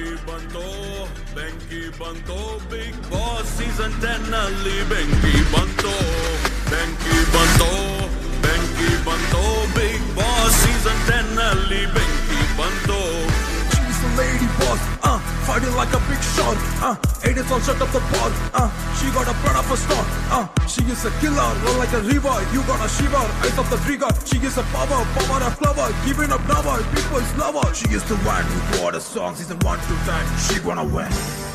ಬೆಂಕಿ Bento, ಬೆಂಕಿ ಬಂತು ಬಿಗ್ ಬಾಸ್ ಸೀಸನ್ ಟೆನ್ ನಲ್ಲಿ Bento, ಬಂತು ಬೆಂಕಿ ಬಂತು ಬೆಂಕಿ ಬಂತು ಬಿಗ್ ಬಾಸ್ ಸೀಸನ್ ಟೆನ್ ನಲ್ಲಿ She's the lady boss fighting like a big shot, uh, is all shut up the pot, uh, she got a blood of a star, uh, she is a killer, run like a river, you got a shiver, eyes of the trigger, she is a power, power of flower, giving up never, people's lover, she is the one who brought a song, season 1 to 10, she gonna win.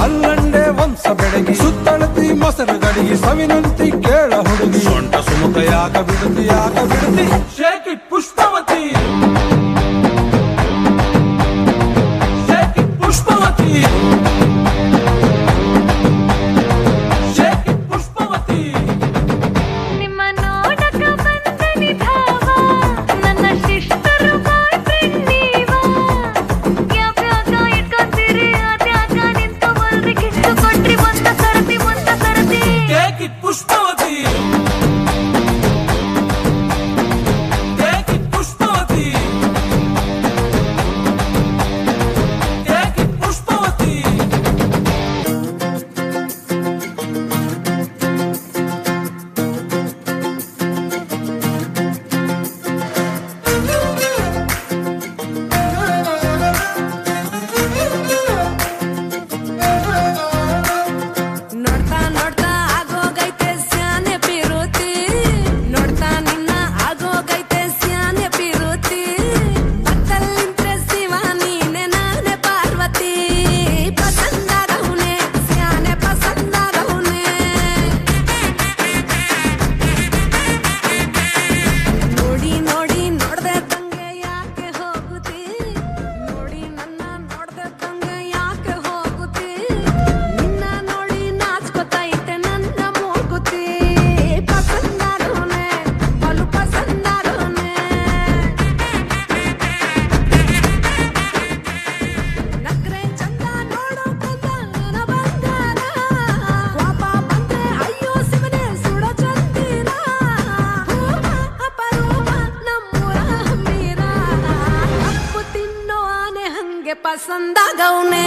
ಹಲ್ಲಂಡೆ ವಂಶ ಬೆಡಗಿ, ಸುತ್ತಳತಿ ಮೊಸರು ಗಡಿಗೆ, ಸವಿನಂತಿ ಕೇಳ ಹುಡುಗಿ. ಸೊಂಟ ಸುಮುಖ ಯಾಕ ಬಿಡುತ್ತಿ ಯಾಕ ಬಿಡುತ್ತಿ ಶೇಖಿ ಪುಷ್ಪವತಿ. ಹಂಗೆ ಪಸಂದಾಗವ್ನೆ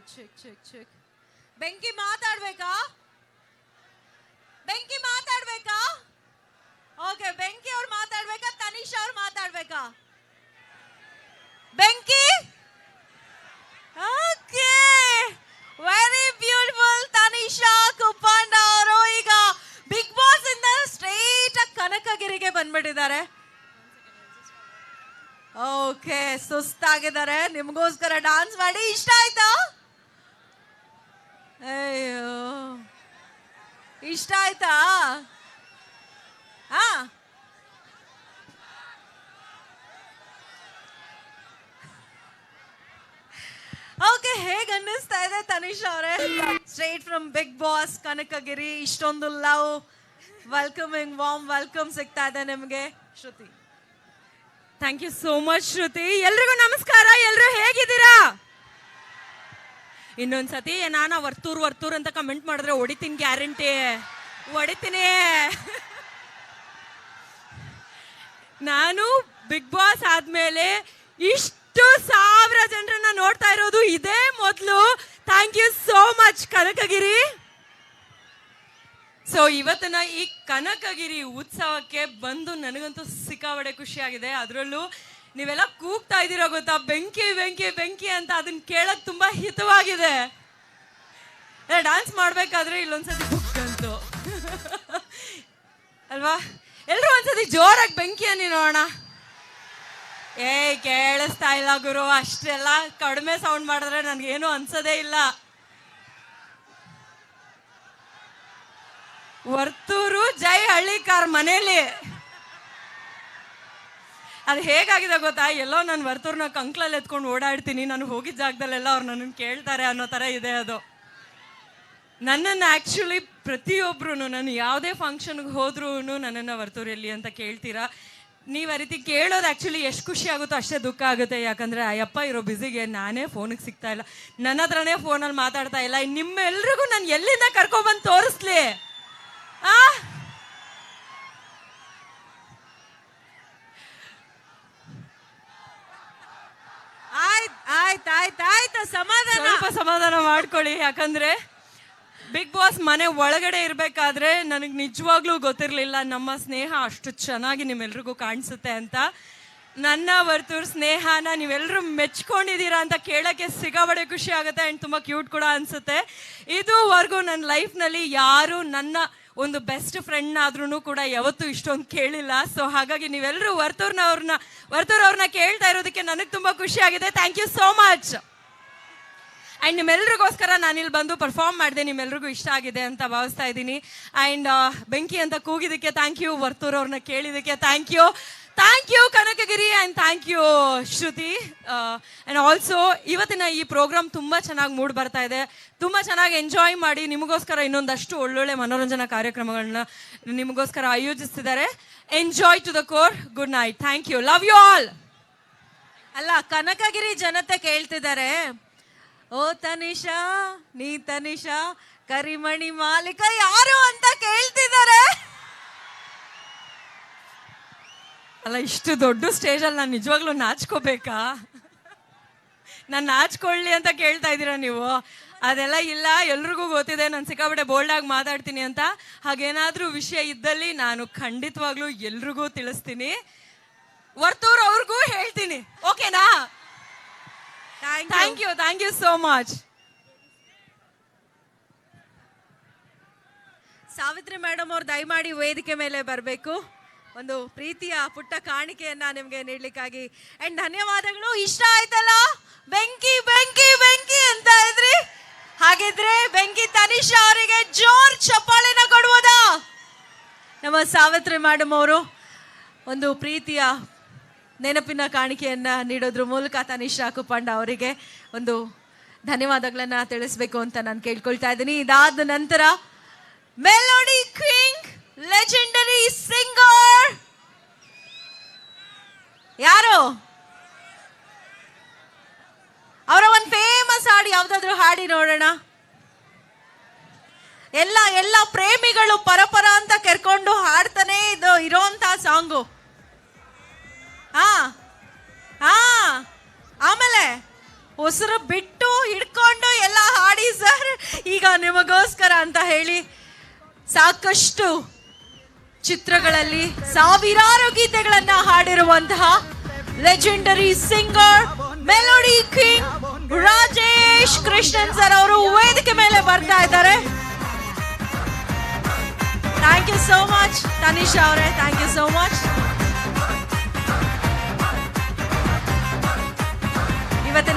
check, ಚಿಕ್ ಚಿಕ್. ಬೆಂಕಿ ಮಾತಾಡ್ಬೇಕಾ? ಬೆಂಕಿ ಮಾತಾಡ್ಬೇಕಾ? ಓಕೆ ಬೆಂಕಿ ಅವ್ರು ಮಾತಾಡ್ಬೇಕಾ? ತನಿಷಾ ಅವ್ರು ಮಾತಾಡ್ಬೇಕಾ? ಬೆಂಕಿ? Okay very beautiful Tanisha Kuppanda ಅವರು ಈಗ ಬಿಗ್ ಬಾಸ್ ಇಂದ ಸ್ಟ್ರೈಟ್ ಕನಕಗಿರಿಗೆ ಬಂದ್ಬಿಟ್ಟಿದ್ದಾರೆ. ಓಕೆ ಸುಸ್ತಾಗಿದ್ದಾರೆ. ನಿಮಗೋಸ್ಕರ ಡಾನ್ಸ್ ಮಾಡಿ. ಇಷ್ಟ ಆಯ್ತಾ? ಇಷ್ಟ ಆಯ್ತಾ? ಹಾ? ಓಕೆ, ಹೇಗ್ ಅನ್ನಿಸ್ತಾ ಇದೆ ತನಿಷ್ ಅವರೇ? Straight from Bigg Boss Kanakagiri, ಇಷ್ಟೊಂದು ಲವ್ ವೆಲ್ಕಮಿಂಗ್ ವಾಮ್ ವೆಲ್ಕಮ್ ಸಿಗ್ತಾ ಇದೆ ನಿಮಗೆ. Shruti. Thank you so much Shruti. ಎಲ್ರಿಗೂ ನಮಸ್ಕಾರ. ಎಲ್ರು ಹೇಗಿದ್ದೀರಾ? ಇನ್ನೊಂದ್ಸತಿ ನಾನು ವರ್ತೂರ್ ವರ್ತೂರ್ ಅಂತ ಕಮೆಂಟ್ ಮಾಡಿದ್ರೆ ಹೊಡಿತೀನಿ ಗ್ಯಾರಂಟಿ ಹೊಡಿತೀನಿ. ನಾನು ಬಿಗ್ ಬಾಸ್ ಆದ್ಮೇಲೆ ಇಷ್ಟು ಸಾವಿರ ಜನರನ್ನ ನೋಡ್ತಾ ಇರೋದು ಇದೇ ಮೊದಲು. Thank you so much Kanakagiri. So ಇವತ್ತಿನ ಈ ಕನಕಗಿರಿ ಉತ್ಸವಕ್ಕೆ ಬಂದು ನನಗಂತೂ ಸಿಕ್ಕಾಬಡೆ ಖುಷಿಯಾಗಿದೆ. ಅದರಲ್ಲೂ ನೀವೆಲ್ಲ ಕೂಗ್ತಾ ಇದ್ದೀರೋ ಗೊತ್ತಾ? ಬೆಂಕಿ ಬೆಂಕಿ ಬೆಂಕಿ ಅಂತ ಅದನ್ನ ಕೇಳಕ್ ತುಂಬಾ ಹಿತವಾಗಿದೆ. ಡ್ಯಾನ್ಸ್ ಮಾಡ್ಬೇಕಾದ್ರೆ ಇಲ್ಲೊಂದ್ಸತಿ ಬುಕ್ ಅಲ್ವಾ? ಎಲ್ರು ಒಂದ್ಸತಿ ಜೋರಾಗಿ ಬೆಂಕಿ ಅನ್ನಿ ನೋಡೋಣ. ಏ, ಕೇಳಿಸ್ತಾ ಇಲ್ಲ ಗುರು, ಅಷ್ಟೆಲ್ಲ ಕಡಿಮೆ ಸೌಂಡ್ ಮಾಡಿದ್ರೆ ನನಗೇನು ಅನ್ಸೋದೇ ಇಲ್ಲ. ವರ್ತೂರು, ಜೈ ಹಳ್ಳಿಕಾರ್ ಮನೇಲಿ. ಅದು ಹೇಗಾಗಿದೆ ಗೊತ್ತಾ? ಎಲ್ಲೋ ನಾನು ವರ್ತೂರ್ನ ಕಂಕ್ಲಲ್ಲಿ ಎತ್ಕೊಂಡು ಓಡಾಡ್ತೀನಿ. ನಾನು ಹೋಗಿದ್ದ ಜಾಗದಲ್ಲೆಲ್ಲ ಅವ್ರು ನನ್ನನ್ನು ಕೇಳ್ತಾರೆ ಅನ್ನೋ ಥರ ಇದೆ ಅದು. ನನ್ನನ್ನು ಆ್ಯಕ್ಚುಲಿ ಪ್ರತಿಯೊಬ್ಬರು ನಾನು ಯಾವುದೇ ಫಂಕ್ಷನ್ಗೆ ಹೋದ್ರೂ ನನ್ನನ್ನು ವರ್ತೂರಲ್ಲಿ ಅಂತ ಕೇಳ್ತೀರಾ? ನೀವು ಆ ರೀತಿ ಕೇಳೋದು ಆ್ಯಕ್ಚುಲಿ ಎಷ್ಟು ಖುಷಿ ಆಗುತ್ತೋ ಅಷ್ಟೇ ದುಃಖ ಆಗುತ್ತೆ. ಯಾಕಂದರೆ ಅಯ್ಯಪ್ಪ ಇರೋ ಬಿಸಿಗೆ ನಾನೇ ಫೋನಿಗೆ ಸಿಗ್ತಾ ಇಲ್ಲ. ನನ್ನ ಹತ್ರನೇ ಫೋನಲ್ಲಿ ಮಾತಾಡ್ತಾ ಇಲ್ಲ. ನಿಮ್ಮೆಲ್ರಿಗೂ ನಾನು ಎಲ್ಲಿಂದ ಕರ್ಕೊಬಂದು ತೋರಿಸ್ಲಿ? ಆ ಆಯ್ತ್ ಆಯ್ತ್ ಆಯ್ತ್ ಆಯ್ತು ಸಮಾಧಾನ ಸ್ವಲ್ಪ ಸಮಾಧಾನ ಮಾಡ್ಕೊಳ್ಳಿ, ಯಾಕಂದ್ರೆ ಬಿಗ್ ಬಾಸ್ ಮನೆ ಒಳಗಡೆ ಇರಬೇಕಾದ್ರೆ ನನಗೆ ನಿಜವಾಗ್ಲೂ ಗೊತ್ತಿರಲಿಲ್ಲ ನಮ್ಮ ಸ್ನೇಹ ಅಷ್ಟು ಚೆನ್ನಾಗಿ ನಿಮ್ಮೆಲ್ರಿಗೂ ಕಾಣಿಸುತ್ತೆ ಅಂತ. ನನ್ನ ವರ್ತೂರ್ ಸ್ನೇಹನ ನೀವೆಲ್ಲರೂ ಮೆಚ್ಕೊಂಡಿದ್ದೀರಾ ಅಂತ ಕೇಳೋಕ್ಕೆ ಸಿಗಾಬಡೆ ಖುಷಿ ಆಗುತ್ತೆ ಆ್ಯಂಡ್ ತುಂಬ ಕ್ಯೂಟ್ ಕೂಡ ಅನಿಸುತ್ತೆ. ಇದುವರೆಗೂ ನನ್ನ ಲೈಫ್ನಲ್ಲಿ ಯಾರು ನನ್ನ ಒಂದು ಬೆಸ್ಟ್ ಫ್ರೆಂಡ್ ಆದ್ರೂ ಕೂಡ ಯಾವತ್ತೂ ಇಷ್ಟೊಂದು ಕೇಳಿಲ್ಲ. ಸೊ ಹಾಗಾಗಿ ನೀವೆಲ್ಲರೂ ವರ್ತೂರ್ನವ್ರನ್ನ ವರ್ತೂರ್ ಅವ್ರನ್ನ ಕೇಳ್ತಾ ಇರೋದಕ್ಕೆ ನನಗೆ ತುಂಬ ಖುಷಿ ಆಗಿದೆ. Thank you so much and ನಿಮ್ಮೆಲ್ರಿಗೋಸ್ಕರ ನಾನಿಲ್ಲಿ ಬಂದು ಪರ್ಫಾರ್ಮ್ ಮಾಡಿದೆ, ನಿಮ್ಮೆಲ್ರಿಗೂ ಇಷ್ಟ ಆಗಿದೆ ಅಂತ ಭಾವಿಸ್ತಾ ಇದ್ದೀನಿ. ಆ್ಯಂಡ್ ಬೆಂಕಿ ಅಂತ ಕೂಗಿದ್ದಕ್ಕೆ ಥ್ಯಾಂಕ್ ಯು ವರ್ತೂರ್ ಅವ್ರನ್ನ ಕೇಳಿದ್ದಕ್ಕೆ thank you thank you Kanakagiri and thank you Shruti. And also ಇವತ್ತಿನ ಈ ಪ್ರೋಗ್ರಾಮ್ ತುಂಬ ಚೆನ್ನಾಗಿ ಮೂಡ್ ಬರ್ತಾ ಇದೆ. ತುಂಬ ಚೆನ್ನಾಗಿ ಎಂಜಾಯ್ ಮಾಡಿ, ನಿಮಗೋಸ್ಕರ ಇನ್ನೊಂದಷ್ಟು ಒಳ್ಳೊಳ್ಳೆ ಮನೋರಂಜನಾ ಕಾರ್ಯಕ್ರಮಗಳನ್ನ ನಿಮಗೋಸ್ಕರ ಆಯೋಜಿಸ್ತಿದ್ದಾರೆ. Enjoy to the core good night thank you love you all ಅಲ್ಲ, ಕನಕಗಿರಿ ಜನತೆ ಕೇಳ್ತಿದ್ದಾರೆ. ಓ ತನಿಷಾ, ನೀ ತನಿಷಾ, ಕರಿಮಣಿ ಮಾಲೀಕ, ಯಾರು ಅಂತ ಕೇಳ್ತಿದ್ದಾರೆ? ಅಲ್ಲ, ಇಷ್ಟು ದೊಡ್ಡ ಸ್ಟೇಜಲ್ಲಿ ನಾನು ನಿಜವಾಗ್ಲೂ ನಾಚ್ಕೋಬೇಕಾ? ನಾನು ನಾಚ್ಕೊಳ್ಳಿ ಅಂತ ಕೇಳ್ತಾ ಇದ್ದೀರಾ ನೀವು? ಅದೆಲ್ಲ ಇಲ್ಲ, ಎಲ್ರಿಗೂ ಗೊತ್ತಿದೆ, ನಾನು ಸಿಕ್ಕಾಪಟ್ಟೆ ಆಗಿ ಮಾತಾಡ್ತೀನಿ ಅಂತ. ಹಾಗೇನಾದ್ರೂ ವಿಷಯ ಇದ್ದಲ್ಲಿ ನಾನು ಖಂಡಿತವಾಗ್ಲೂ ಎಲ್ರಿಗೂ ತಿಳಿಸ್ತೀನಿ. ವರ್ತೂರ್ ಅವ್ರಿಗೂ thank you thank you so much Savitri madam ಅವ್ರು ದಯಮಾಡಿ ವೇದಿಕೆ ಮೇಲೆ ಬರಬೇಕು. ಒಂದು ಪ್ರೀತಿಯ ಪುಟ್ಟ ಕಾಣಿಕೆಯನ್ನ ನಿಮ್ಗೆ ನೀಡ್ಲಿಕ್ಕಾಗಿ. ಅಂಡ್ ಧನ್ಯವಾದಗಳು. ಇಷ್ಟ ಆಯ್ತಲ್ಲ? ಬೆಂಕಿ ಬೆಂಕಿ ಬೆಂಕಿ ಅಂತ ಇದ್ರಿ ಹಾಗಿದ್ರೆ ಬೆಂಕಿ ತನಿಷಾ ಅವರಿಗೆ ಜೋರ್ ಚಪ್ಪಾಳೆನ ಕೊಡುವುದಾ? ನಮ್ಮ ಸಾವಿತ್ರಿ ಮೇಡಮ್ ಅವರು ಒಂದು ಪ್ರೀತಿಯ ನೆನಪಿನ ಕಾಣಿಕೆಯನ್ನು ನೀಡೋದ್ರ ಮೂಲಕ ತನಿಷಾ ಕುಪಾಂಡ ಅವರಿಗೆ ಒಂದು ಧನ್ಯವಾದಗಳನ್ನ ತಿಳಿಸ್ಬೇಕು ಅಂತ ನಾನು ಕೇಳ್ಕೊಳ್ತಾ ಇದ್ದೀನಿ. ಇದಾದ ನಂತರ ಮೆಲೋಡಿ ಕ್ವಿಂಗ್ ಲೆಜೆಂಡರಿ ಸಿಂಗರ್. ಯಾರು? ಅವರ ಒಂದು ಫೇಮಸ್ ಹಾಡು ಯಾವ್ದಾದ್ರು ಹಾಡಿ ನೋಡೋಣ. ಎಲ್ಲ ಎಲ್ಲ ಪ್ರೇಮಿಗಳು ಪರಪರ ಅಂತ ಕೆರ್ಕೊಂಡು ಉಸಿರು ಬಿಟ್ಟು ಹಿಡ್ಕೊಂಡು ಎಲ್ಲ ಹಾಡಿ, ಸರ್, ಈಗ ನಿಮಗೋಸ್ಕರ ಅಂತ ಹೇಳಿ ಸಾಕಷ್ಟು ಚಿತ್ರಗಳಲ್ಲಿ ಸಾವಿರಾರು ಗೀತೆಗಳನ್ನ ಹಾಡಿರುವಂತಹ legendary singer melody king Rajesh Krishnan sir ಅವರು ವೇದಿಕೆ ಮೇಲೆ ಬರ್ತಾ ಇದ್ದಾರೆ. Thank you so much Tanisha ಅವರೇ. Thank you so much